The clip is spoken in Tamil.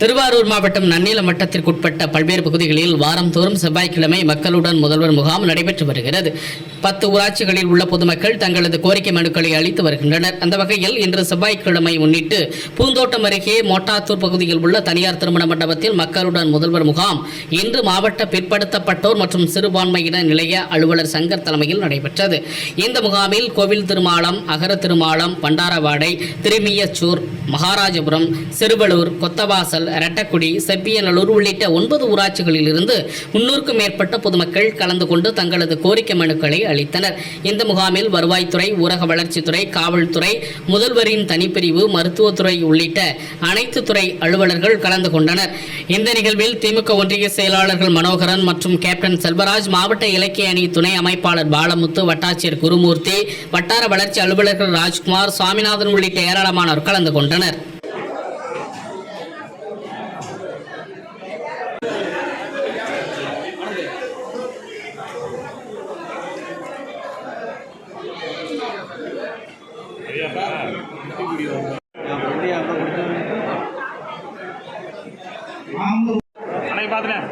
திருவாரூர் மாவட்டம் நன்னில மட்டத்திற்குட்பட்ட பல்வேறு பகுதிகளில் வாரந்தோறும் செவ்வாய்க்கிழமை மக்களுடன் முதல்வர் முகாம் நடைபெற்று வருகிறது. பத்து ஊராட்சிகளில் உள்ள பொதுமக்கள் தங்களது கோரிக்கை மனுக்களை அளித்து வருகின்றனர். அந்த வகையில் இன்று செவ்வாய்க்கிழமை முன்னிட்டு பூந்தோட்டம் அருகே மோட்டாத்தூர் பகுதியில் உள்ள தனியார் திருமண மண்டபத்தில் மக்களுடன் முதல்வர் முகாம் இன்று மாவட்ட பிற்படுத்தப்பட்டோர் மற்றும் சிறுபான்மையினர் நிலைய அலுவலர் சங்கர் தலைமையில் நடைபெற்றது. இந்த முகாமில் கோவில் திருமாலம் அகர திருமாலம் பண்டாரவாடை திருமியச்சூர் மகாராஜபுரம் சிறுவலூர் கொத்தவாசல் ரெட்டக்குடி செப்பியநல்லூர் உள்ளிட்ட ஒன்பது ஊராட்சிகளில் இருந்து முன்னூறுக்கும் மேற்பட்ட பொதுமக்கள் கலந்து கொண்டு தங்களது கோரிக்கை மனுக்களை அளித்தனர். இந்த முகாமில் வருவாய்த்துறை ஊரக வளர்ச்சித்துறை காவல்துறை முதல்வரின் தனிப்பிரிவு மருத்துவத்துறை உள்ளிட்ட அனைத்து துறை அலுவலர்கள் கலந்து கொண்டனர். இந்த நிகழ்வில் திமுக ஒன்றிய செயலாளர்கள் மனோகரன் மற்றும் கேப்டன் செல்வராஜ் மாவட்ட இலக்கிய அணி துணை அமைப்பாளர் பாலமுத்து வட்டாட்சியர் குருமூர்த்தி வட்டார வளர்ச்சி அலுவலர்கள் ராஜ்குமார் சுவாமிநாதன் உள்ளிட்ட ஏராளமானோர் கலந்து கொண்டனர். அன்னைக்கு பார்த்துட்டேன்